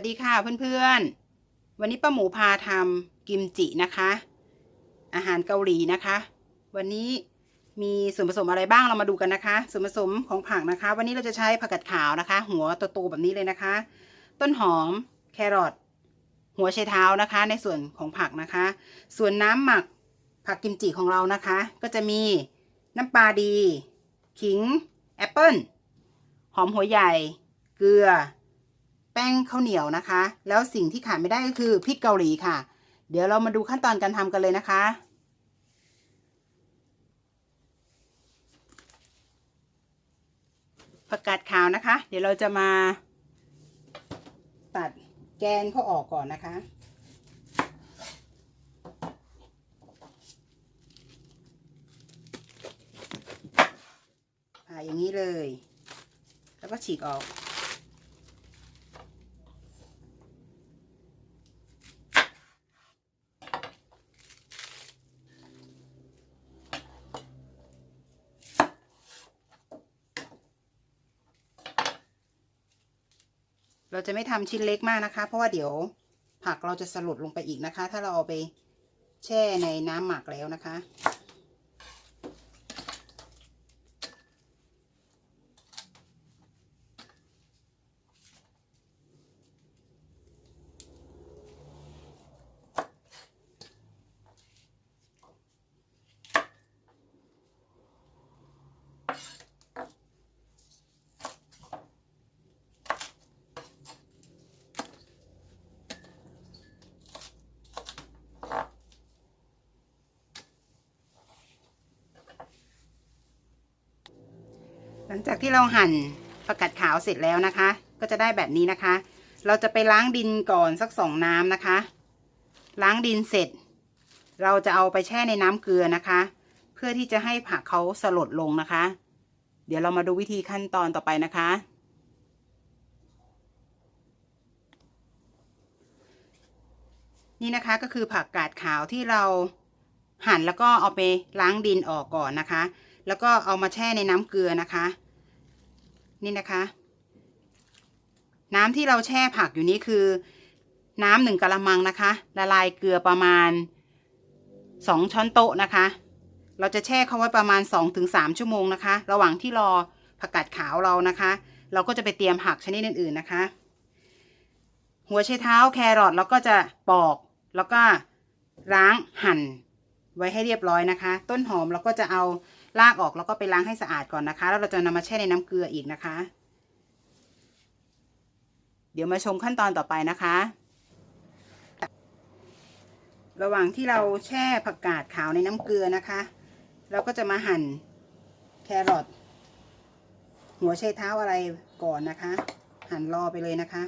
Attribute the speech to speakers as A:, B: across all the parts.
A: วัสดีค่ะเพื่อนๆ วันนี้ป้าหมูพาทำกิมจินะคะ อาหารเกาหลีนะคะ วันนี้มีส่วนผสมอะไรบ้างเรามาดูกันนะคะ ส่วนผสมของผักนะคะ วันนี้เราจะใช้ผักกาดขาวนะคะ หัวโตๆแบบนี้เลยนะคะ ต้นหอมแครอทหัวไชเท้านะคะ ในส่วนของผักนะคะ ส่วนน้ำหมักผักกิมจิของเรานะคะ ก็จะมีน้ำปลาดี ขิงแอปเปิ้ลหอมหัวใหญ่ เกลือ ป้งข้าวเหนียวนะคะ แล้วสิ่งที่ขาดไม่ได้ก็คือพริกเกาหลีค่ะ เดี๋ยวเรามาดูขั้นตอนการทำกันเลยนะคะผักกาดขาวนะคะ เดี๋ยวเราจะมา ตัดแกนเขาออกก่อนนะคะ ผ่าอย่างนี้เลย แล้วก็ฉีกออก เราจะไม่ทำชิ้นเล็กมากนะคะ เพราะว่าเดี๋ยวผักเราจะสลดลงไปอีกนะคะ ถ้าเราเอาไปแช่ในน้ำหมักแล้วนะคะ หลังจากที่เราหั่นผักกาดขาวเสร็จแล้วนะคะ ก็จะได้แบบนี้นะคะ เราจะไปล้างดินก่อนสักสองน้ำนะคะ ล้างดินเสร็จ เราจะเอาไปแช่ในน้ำเกลือนะคะ เพื่อที่จะให้ผักเขาสลดลงนะคะ เดี๋ยวเรามาดูวิธีขั้นตอนต่อไปนะคะ นี่นะคะก็คือผักกาดขาวที่เราหั่นแล้วก็เอาไปล้างดินออกก่อนนะคะ แล้วก็เอามาแช่ในน้ำเกลือนะคะ นี่นะคะ น้ำที่เราแช่ผักอยู่นี้คือ น้ำหนึ่งกะละมังนะคะ ละลายเกลือประมาณสองช้อนโต๊ะนะคะ เราจะแช่เขาไว้ประมาณสองถึงสามชั่วโมงนะคะ ระหว่างที่รอผักกาดขาวเรานะคะ เราก็จะไปเตรียมผักชนิดอื่นๆนะคะ หัวไชเท้าแครอทเราก็จะปอกแล้วก็ล้างหั่นไว้ให้เรียบร้อยนะคะ ต้นหอมเราก็จะเอา ลากออกแล้วก็ไปล้างให้สะอาดก่อนนะคะ แล้วเราจะนำมาแช่ในน้ำเกลืออีกนะคะ เดี๋ยวมาชมขั้นตอนต่อไปนะคะ ระหว่างที่เราแช่ผักกาดขาวในน้ำเกลือนะคะ เราก็จะมาหั่นแครอทหัวไชเท้าอะไรก่อนนะคะ หั่นรอไปเลยนะคะ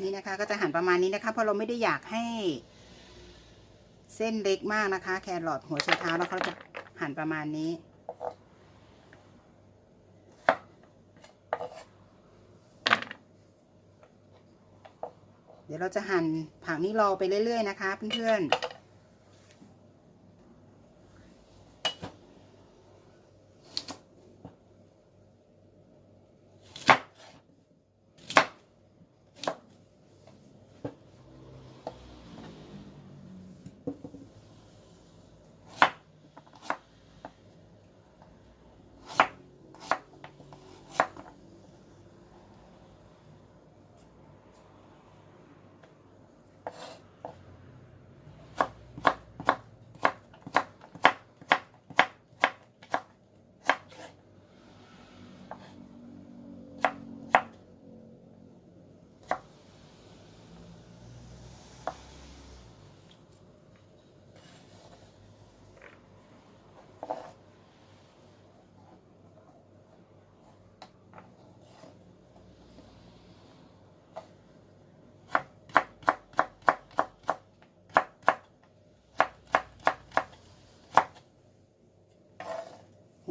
A: นี่นะคะ ก็จะหั่นประมาณนี้นะคะ เพราะเราไม่ได้อยากให้ เส้นเล็กมากนะคะ แครอทหัวไชเท้าแล้วเขาจะหั่นประมาณนี้เดี๋ยวเราจะหั่นผักนี้รอไปเรื่อย ๆ นะคะ เพื่อนๆ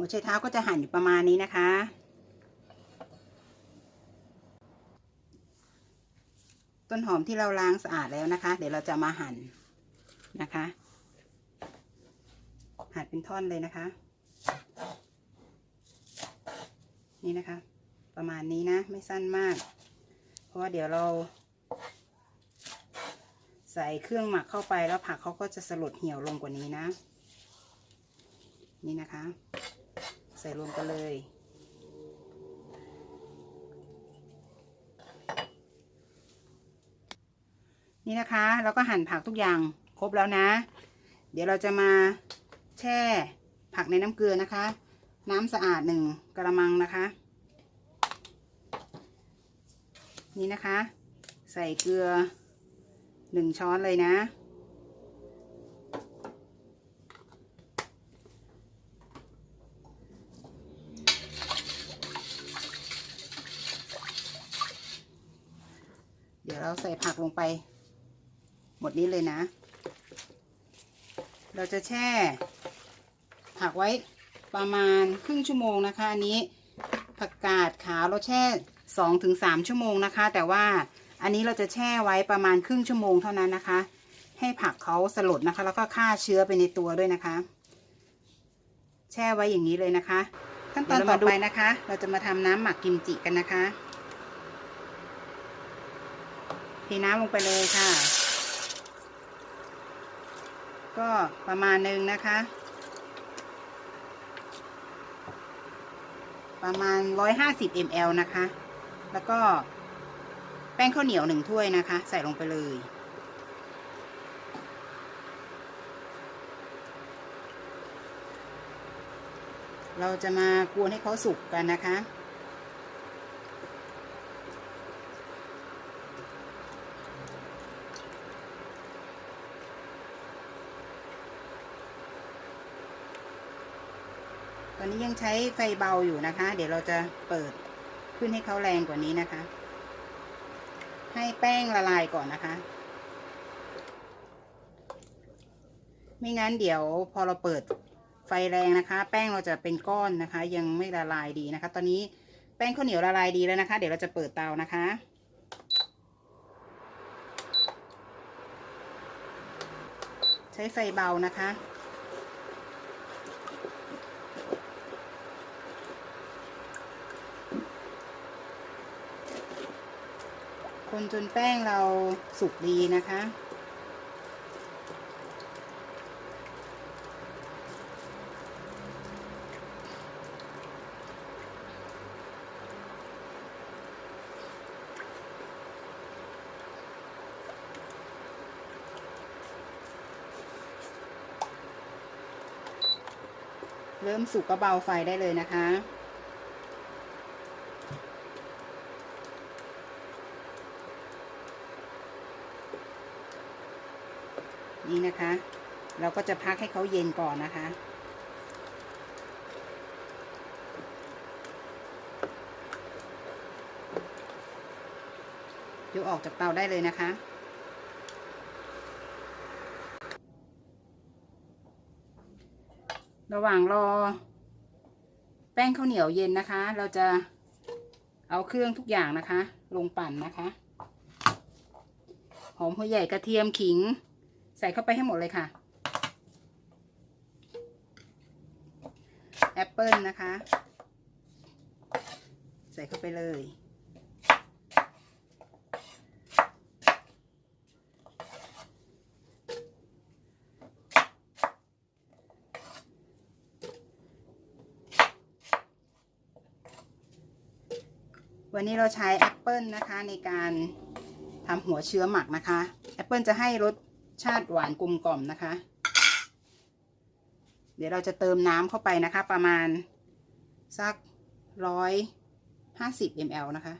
A: หัวไชเท้าก็จะหั่นอยู่ประมาณนี้นะคะ ต้นหอมที่เราล้างสะอาดแล้วนะคะ เดี๋ยวเราจะมาหั่นนะคะ หั่นเป็นท่อนเลยนะคะ นี่นะคะ ประมาณนี้นะ ไม่สั้นมาก เพราะว่าเดี๋ยวเราใส่เครื่องหมักเข้าไปแล้วผักเขาก็จะสลดเหี่ยวลงกว่านี้นะ นี่นะคะ ใส่รวมกันเลย นี่นะคะเราก็หั่นผักทุกอย่างครบแล้วนะ เดี๋ยวเราจะมาแช่ผักในน้ำเกลือนะคะ น้ำสะอาดหนึ่งกระมังนะคะ นี่นะคะ ใส่เกลือหนึ่งช้อนเลยนะ เราใส่ผักลงไป หมดนี้เลยนะ เราจะแช่ ผักไว้ประมาณครึ่งชั่วโมงนะคะ อันนี้ผักกาดขาวเราแช่สองถึงสามชั่วโมงนะคะ แต่ว่าอันนี้เราจะแช่ไว้ประมาณครึ่งชั่วโมงเท่านั้นนะคะ ให้ผักเขาสลดนะคะ แล้วก็ฆ่าเชื้อไปในตัวด้วยนะคะ แช่ไว้อย่างนี้เลยนะคะ ขั้นตอนต่อไปนะคะ เราจะมาทำน้ำหมักกิมจิกันนะคะเทน้ำลงไปเลยค่ะ ก็ประมาณหนึ่งนะคะ ประมาณ 150 ml นะคะ แล้วก็แป้งข้าวเหนียวหนึ่งถ้วยนะคะ ใส่ลงไปเลยเราจะมากวนให้เขาสุกกันนะคะ นี้ยังใช้ไฟเบาอยู่นะคะ เดี๋ยวเราจะเปิดขึ้นให้เขาแรงกว่านี้นะคะ ให้แป้งละลายก่อนนะคะ ไม่งั้นเดี๋ยวพอเราเปิดไฟแรงนะคะ แป้งเราจะเป็นก้อนนะคะ ยังไม่ละลายดีนะคะ ตอนนี้แป้งข้าวเหนียวละลายดีแล้วนะคะ เดี๋ยวเราจะเปิดเตานะคะใช้ไฟเบานะคะ นจนแป้งเราสุกดีนะคะ เริ่มสุกก็เบาไฟได้เลยนะคะ นี่นะคะ เราก็จะพักให้เขาเย็นก่อนนะคะ ยกออกจากเตาได้เลยนะคะระหว่างรอ แป้งข้าวเหนียวเย็นนะคะ เราจะเอาเครื่องทุกอย่างนะคะ ลงปั่นนะคะ หอมหัวใหญ่กระเทียมขิง ใส่เข้าไปให้หมดเลยค่ะแอปเปิลนะคะ ใส่เข้าไปเลย วันนี้เราใช้แอปเปิลนะคะในการทำหัวเชื้อหมักนะคะแอปเปิลจะให้รส ชาติหวานกลมกล่อมนะคะ เดี๋ยวเราจะเติมน้ำเข้าไปนะคะ ประมาณสักร้อยห้าสิบมลนะคะ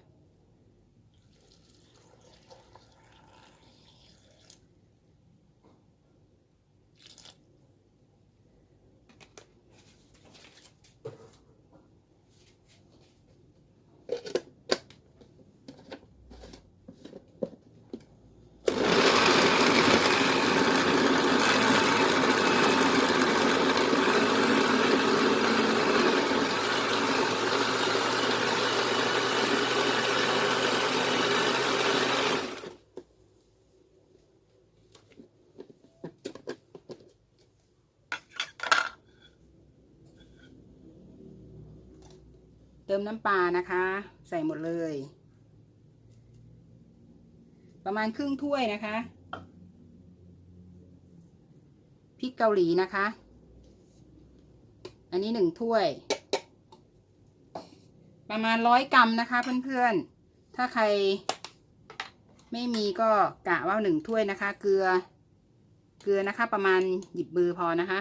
A: มน้ำปลานะคะ ใส่หมดเลย ประมาณครึ่งถ้วยนะคะพริกเกาหลีนะคะ อันนี้หนึ่งถ้วย ประมาณร้อยกรัมนะคะ เพื่อนๆ ถ้าใครไม่มีก็กะว่าหนึ่งถ้วยนะคะ เกลือ เกลือนะคะ ประมาณหยิบมือพอนะคะ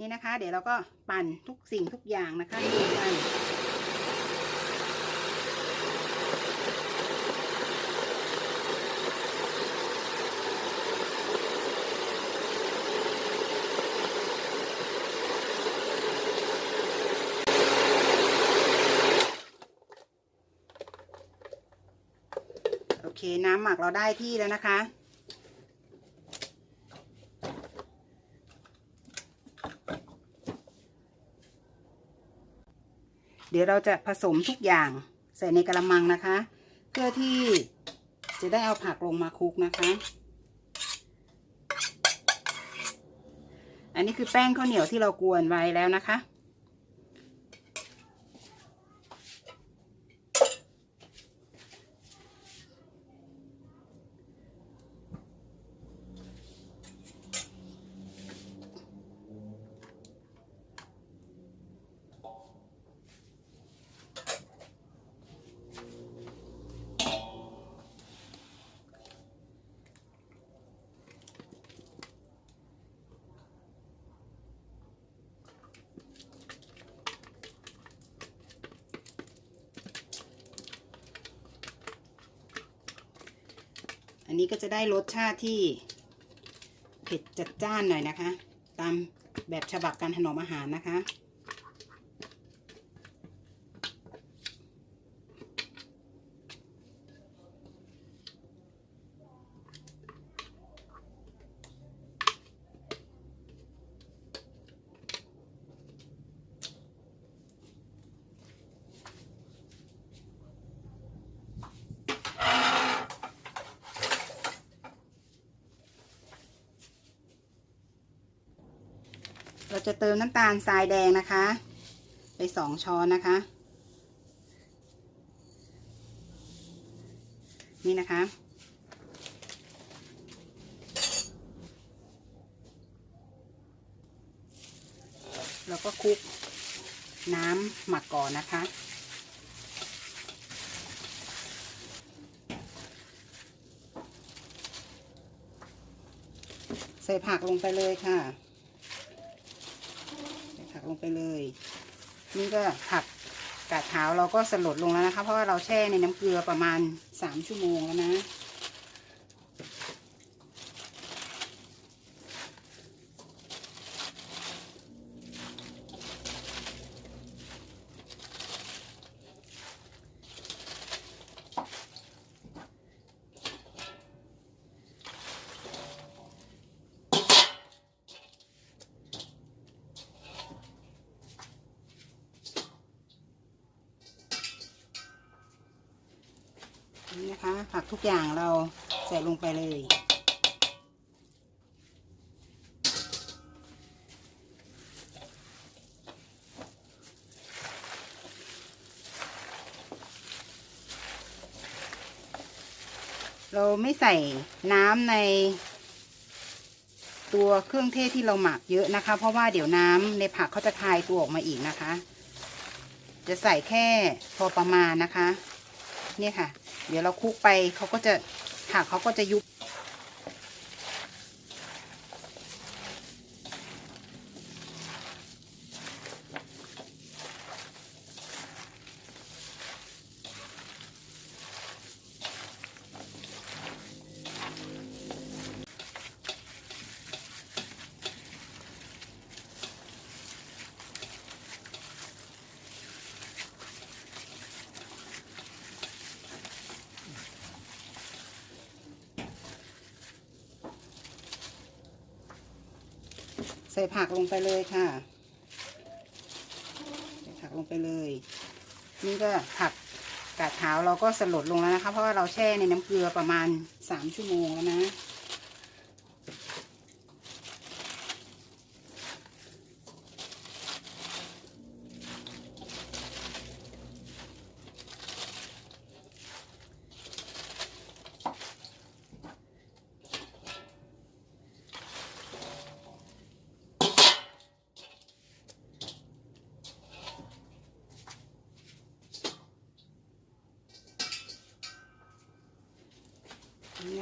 A: นี่นะคะ เดี๋ยวเราก็ปั่นทุกสิ่งทุกอย่างนะคะรวมกันโอเคน้ำหมักเราได้ที่แล้วนะคะ ดี๋ยวเราจะผสมทุกอย่างใส่ในกระมังนะคะ เพื่อที่จะได้เอาผักลงมาคลุกนะคะ อันนี้คือแป้งข้าวเหนียวที่เรากวนไว้แล้วนะคะ นนี้ก็จะได้รสชาติที่เผ็ดจัดจ้านหน่อยนะคะ ตามแบบฉบับการถนอมอาหารนะคะ เราจะเติมน้ำตาลทรายแดงนะคะ ไปสองช้อนนะคะ นี่นะคะ แล้วก็คลุกน้ำหมักก่อนนะคะใส่ผักลงไปเลยค่ะ ลงไปเลย นี่ก็ผักกาดขาวเราก็สลดลงแล้วนะคะ เพราะว่าเราแช่ในน้ำเกลือประมาณสามชั่วโมงแล้วนะ ผักทุกอย่างเราใส่ลงไปเลย เราไม่ใส่น้ำในตัวเครื่องเทศที่เราหมักเยอะนะคะ เพราะว่าเดี๋ยวน้ำในผักเขาจะคายตัวออกมาอีกนะคะ จะใส่แค่พอประมาณนะคะ เนี่ยค่ะ เดี๋ยวเราคลุกไปเขาก็จะผักเขาก็จะยุบ ส่ผักลงไปเลยค่ะใส่ผัผักลงไปเลย นี่ก็ผักกาดขาวเราก็สลดลงแล้วนะคะ เพราะว่าเราแช่ในน้ำเกลือประมาณสามชั่วโมงแล้วนะ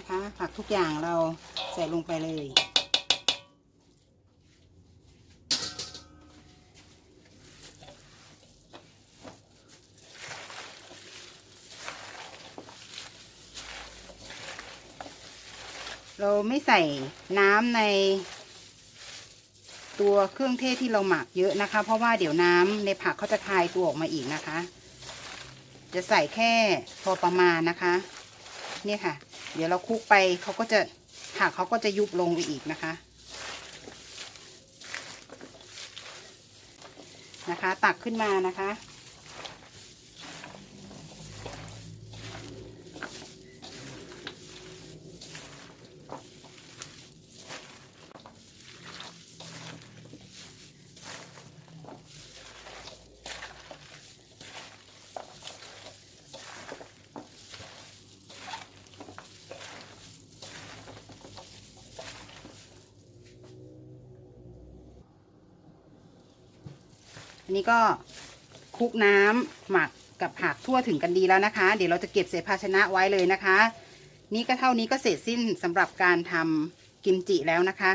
A: นะคะ ผักทุกอย่างเราใส่ลงไปเลย เราไม่ใส่น้ำในตัวเครื่องเทศที่เราหมักเยอะนะคะ เพราะว่าเดี๋ยวน้ำในผักเขาจะคายตัวออกมาอีกนะคะ จะใส่แค่พอประมาณนะคะ เนี่ยค่ะ เดี๋ยวเราคลุกไปเขาก็จะผักเขาก็จะยุบลงไปอีกนะคะ นะคะ ตักขึ้นมานะคะ นนี้ก็คลุกน้ำหมักกับผักทั่วถึงกันดีแล้วนะคะ เดี๋ยวเราจะเก็บเศษภาชนะไว้เลยนะคะ นี่ก็เท่านี้ก็เสร็จสิ้นสำหรับการทำกิมจิแล้วนะคะ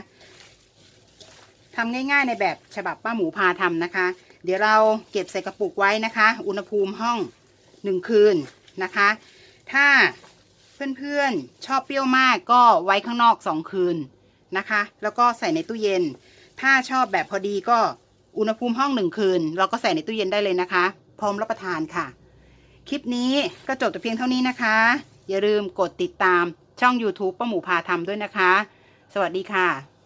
A: ทำง่ายๆในแบบฉบับป้าหมูพาทำนะคะ เดี๋ยวเราเก็บใส่กระปุกไว้นะคะ อุณหภูมิห้องหนึ่งคืนนะคะ ถ้าเพื่อนๆชอบเปรี้ยวมากก็ไว้ข้างนอกสองคืนนะคะ แล้วก็ใส่ในตู้เย็น ถ้าชอบแบบพอดีก็ อุณหภูมิห้องหนึ่งคืน เราก็ใส่ในตู้เย็นได้เลยนะคะ พร้อมรับประทานค่ะ คลิปนี้ก็จบแต่เพียงเท่านี้นะคะ อย่าลืมกดติดตามช่อง YouTube ป้าหมูพาทำด้วยนะคะ สวัสดีค่ะ